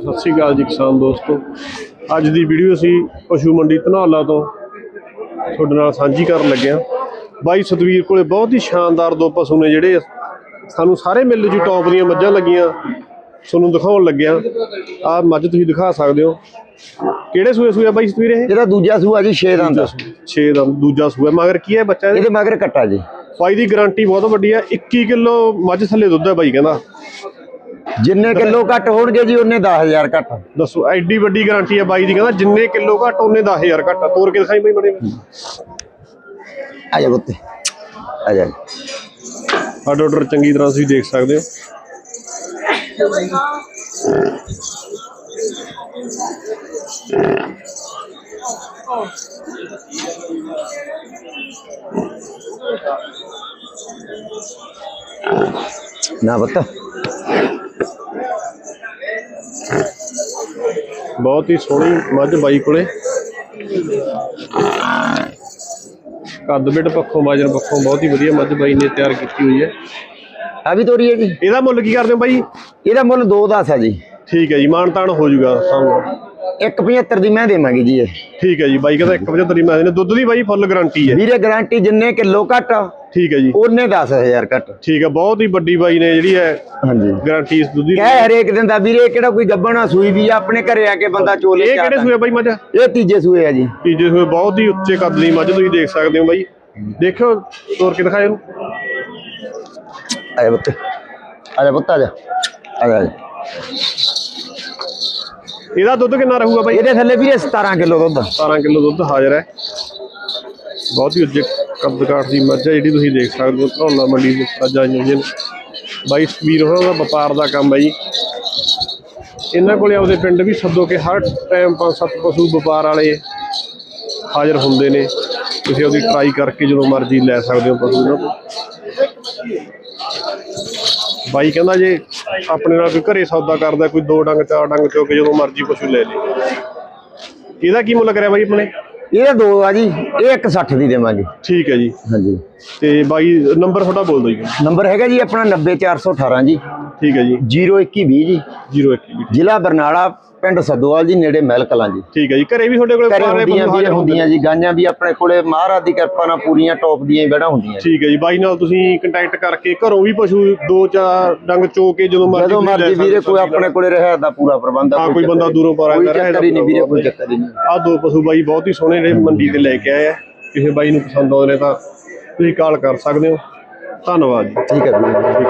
ਸਤਿ ਸ਼੍ਰੀ ਅਕਾਲ ਜੀ ਕਿਸਾਨ ਦੋਸਤੋ। ਅੱਜ ਦੀ ਵੀਡੀਓ ਅਸੀਂ ਪਸ਼ੂ ਮੰਡੀ ਧਨੌਲਾ ਤੋਂ ਤੁਹਾਡੇ ਨਾਲ ਸਾਂਝੀ ਕਰਨ ਲੱਗੇ ਹਾਂ। ਬਾਈ ਸਤਵੀਰ ਕੋਲੇ ਬਹੁਤ ਹੀ ਸ਼ਾਨਦਾਰ ਦੋ ਪਸ਼ੂ ਨੇ ਜਿਹੜੇ ਸਾਨੂੰ ਸਾਰੇ ਮਿੱਲ ਜੀ ਟੌਪ ਦੀਆਂ ਮੱਝਾਂ ਲੱਗੀਆਂ। ਤੁਹਾਨੂੰ ਦਿਖਾਉਣ ਲੱਗਿਆ ਆਹ ਮੱਝ ਤੁਸੀਂ ਦਿਖਾ ਸਕਦੇ ਹੋ। ਕਿਹੜੇ ਸੂਏ ਸੂਏ ਬਾਈ ਸਤਵੀਰ ਇਹ? ਇਹਦਾ ਦੂਜਾ ਸੂਆ ਜੀ 6 ਦੰਦ 6 ਦਾ ਦੂਜਾ ਸੂਆ। ਮਗਰ ਕੀ ਹੈ ਬੱਚਾ ਇਹਦੇ? ਮਗਰ ਕੱਟਾ ਜੀ। ਬਾਈ ਦੀ ਗਾਰੰਟੀ ਬਹੁਤ ਵੱਡੀ ਹੈ। 21 ਕਿਲੋ ਮੱਝ ਥੱਲੇ ਦੁੱਧ ਹੈ ਬਾਈ ਕਹਿੰਦਾ। ਜਿੰਨੇ ਕਿਲੋ ਘੱਟ ਹੋਣਗੇ ਜੀ ਉਹਨੇ 10000 ਘੱਟ ਦੱਸੋ ਐਡੀ ਵੱਡੀ ਗਾਰੰਟੀ ਹੈ ਬਾਈ ਦੀ ਕਹਿੰਦਾ ਜਿੰਨੇ ਕਿਲੋ ਘੱਟ ਉਹਨੇ 10000 ਘੱਟ ਆ। ਤੋਰ ਕੇ ਦਿਖਾਈ ਬਾਈ ਬੜੇ ਆ ਜਾ ਬੁੱਤੇ ਆ ਜਾ। ਸਾਡਾ ਆਰਡਰ ਚੰਗੀ ਤਰ੍ਹਾਂ ਤੁਸੀਂ ਦੇਖ ਸਕਦੇ ਹੋ। ਨਾ ਪੁੱਤ। ਬਹੁਤ ਹੀ ਸੋਹਣੀ ਮੱਝ ਬਾਈ ਕੋਲੇ। ਕੱਦ ਬਿੱਡ ਪੱਖੋਂ ਮਾਜਨ ਪੱਖੋਂ ਬਹੁਤ ਹੀ ਵਧੀਆ ਮੱਝ ਬਾਈ ਨੇ ਤਿਆਰ ਕੀਤੀ ਹੋਈ ਹੈ। ਆ ਵੀ ਤੋਰੀ ਹੈ ਜੀ। ਇਹਦਾ ਮੁੱਲ ਕੀ ਕਰਦੇ ਹੋ ਬਾਈ? ਇਹਦਾ ਮੁੱਲ 2 10 ਆ ਜੀ। ਠੀਕ ਹੈ ਜੀ ਮਾਨ ਤਾਨ ਹੋ ਜਾਊਗਾ ਸਾਨੂੰ। 175 ਦੀ ਮੈਂ ਦੇਵਾਂਗੀ ਜੀ ਇਹ। ਠੀਕ ਹੈ ਜੀ ਬਾਈ ਕਹਿੰਦਾ 175 ਦੀ ਮੈਂ ਨੇ ਦੁੱਧ ਦੀ ਬਾਈ ਫੁੱਲ ਗਾਰੰਟੀ ਹੈ। ਵੀਰੇ ਗਾਰੰਟੀ ਜਿੰਨੇ ਕਿਲੋ ਘੱਟ ਠੀਕ ਹੈ ਜੀ। ਉਹਨੇ 10000 ਘੱਟ। ਠੀਕ ਹੈ ਬਹੁਤ ਹੀ ਵੱਡੀ ਬਾਈ ਨੇ ਜਿਹੜੀ ਹੈ ਹਾਂਜੀ। ਗਾਰੰਟੀ ਇਸ ਦੁੱਧ ਦੀ। ਕਹਿ ਹਰੇਕ ਦਿਨ ਦਾ ਵੀਰੇ ਕਿਹੜਾ ਕੋਈ ਗੱਬਣਾ ਸੂਈ ਵੀ ਆ ਆਪਣੇ ਘਰੇ ਆ ਕੇ ਬੰਦਾ ਚੋਲੇ ਇਹ ਕਿਹੜੇ ਸੂਏ ਬਾਈ ਮੱਝ? ਇਹ ਤੀਜੇ ਸੂਏ ਆ ਜੀ। ਤੀਜੇ ਸੂਏ ਬਹੁਤ ਹੀ ਉੱਚੇ ਕੱਦ ਦੀ ਮੱਝ ਤੁਸੀਂ ਦੇਖ ਸਕਦੇ ਹੋ ਬਾਈ। ਦੇਖਿਓ ਤੋਰ ਕੇ ਦਿਖਾਓ ਇਹਨੂੰ। ਆ ਜਾ ਪੁੱਤ। ਆ ਜਾ ਪੁੱਤ ਆ ਜਾ। ਆ ਜਾ, ਆ ਜਾ। ਇਹਦਾ ਦੁੱਧ ਕਿੰਨਾ ਰਹੂਗਾ ਬਾਈ? ਇਹਦੇ ਥੱਲੇ ਵੀਰੇ 17 ਕਿਲੋ ਦੁੱਧ। 17 ਕਿਲੋ ਦੁੱਧ ਹਾਜ਼ਰ ਹੈ। ਬਹੁਤ ਹੀ ਉੱਚੇ ਕੱਦ ਕਾਠ ਦੀ ਮੱਝ ਹੈ ਜਿਹੜੀ ਤੁਸੀਂ ਦੇਖ ਸਕਦੇ ਹੋ ਧਰੌਲਾ ਮੰਡੀ ਦੇ ਰਾਜਾ ਹੋਈਆਂ ਨੇ। ਬਾਈ ਵੀਰ ਹੋਰਾਂ ਦਾ ਵਪਾਰ ਦਾ ਕੰਮ ਹੈ ਜੀ। ਇਹਨਾਂ ਕੋਲੇ ਆਪਦੇ ਪਿੰਡ ਵੀ ਸੱਦੋ ਕੇ ਹਰ ਟਾਈਮ ਪੰਜ ਸੱਤ ਪਸ਼ੂ ਵਪਾਰ ਵਾਲੇ ਹਾਜ਼ਰ ਹੁੰਦੇ ਨੇ। ਤੁਸੀਂ ਉਹਦੀ ਟਰਾਈ ਕਰਕੇ ਜਦੋਂ ਮਰਜ਼ੀ ਲੈ ਸਕਦੇ ਹੋ ਪਸ਼ੂ ਤੋਂ ਬਾਈ ਕਹਿੰਦਾ ਜੇ ਆਪਣੇ ਨਾਲ ਕੋਈ ਘਰੇ ਸੌਦਾ ਕਰਦਾ, ਕੋਈ ਦੋ ਡੰਗ, ਚਾਰ ਡੰਗ ਚੋ ਕੇ ਜਦੋਂ ਮਰਜ਼ੀ ਪਸ਼ੂ ਲੈ ਲੇ। ਇਹਦਾ ਕੀ ਮੁੱਲ ਕਰਿਆ ਬਾਈ ਆਪਣੇ? ਇਹਦੇ ਦੋ ਆ ਜੀ ਇਹ 160 ਦੀ ਦੇਵਾਂਗੇ। ਠੀਕ ਹੈ ਜੀ। ਹਾਂਜੀ। ਤੇ ਬਾਈ ਨੰਬਰ ਤੁਹਾਡਾ ਬੋਲ ਦਿਓ ਜੀ। ਨੰਬਰ ਹੈਗਾ ਜੀ ਆਪਣਾ 90418 ਜੀ। ਠੀਕ ਹੈ ਜੀ। 0120 ਜੀ। 01 ਜ਼ਿਲ੍ਹਾ ਬਰਨਾਲਾ ਪਿੰਡ ਸਦੋਵਾਲ ਜੀ ਨੇੜੇ ਮਹਿਲ ਕਲਾਂ ਜੀ। ਠੀਕ ਹੈ ਜੀ। ਘਰੇ ਵੀ ਤੁਹਾਡੇ ਕੋਲੇ ਘਰੇ ਪੁਰਾਣੇ ਹੁੰਦੀਆਂ ਜੀ। ਗਾਈਆਂ ਵੀ ਆਪਣੇ ਕੋਲੇ ਮਹਾਰਾਜ ਦੀ ਕਿਰਪਾ ਨਾਲ ਪੂਰੀਆਂ ਟੌਪ ਦੀਆਂ ਹੀ ਬੜਾ ਹੁੰਦੀਆਂ ਜੀ। ਠੀਕ ਹੈ ਜੀ। ਬਾਈ ਨਾਲ ਤੁਸੀਂ ਕੰਟੈਕਟ ਕਰਕੇ ਘਰੋਂ ਵੀ ਪਸ਼ੂ ਦੋ ਚਾਰ ਡੰਗ ਚੋ ਕੇ ਜਦੋਂ ਮਰਜ਼ੀ ਜਦੋਂ ਮਰਜ਼ੀ ਵੀਰੇ ਕੋਈ ਆਪਣੇ ਕੋਲੇ ਰਹਿ ਦਾ ਪੂਰਾ ਪ੍ਰਬੰਧ ਆ ਕੋਈ ਬੰਦਾ ਚੱਕਰ ਦੂਰੋਂ ਪਾਰ ਕੋਈ ਆਉਂਦਾ ਚੱਕਰ ਹੀ ਨਹੀਂ ਵੀਰੇ ਕੋਈ ਚੱਕਰ ਨਹੀਂ। ਆਹ ਦੋ ਪਸ਼ੂ ਬਾਈ ਬਹੁਤ ਹੀ ਸੋਹਣੇ ਜਿਹੜੇ ਮੰਡੀ ਤੇ ਲੈ ਕੇ ਆਏ ਆ। ਕਿਸੇ ਬਾਈ ਨੂੰ ਪਸੰਦ ਆਉਂਦੇ ਨੇ ਤਾਂ ਤੁਸੀਂ ਕਾਲ ਕਰ ਸਕਦੇ ਹੋ। ਧੰਨਵਾਦ ਜੀ। ਠੀਕ ਹੈ ਵੀਰੇ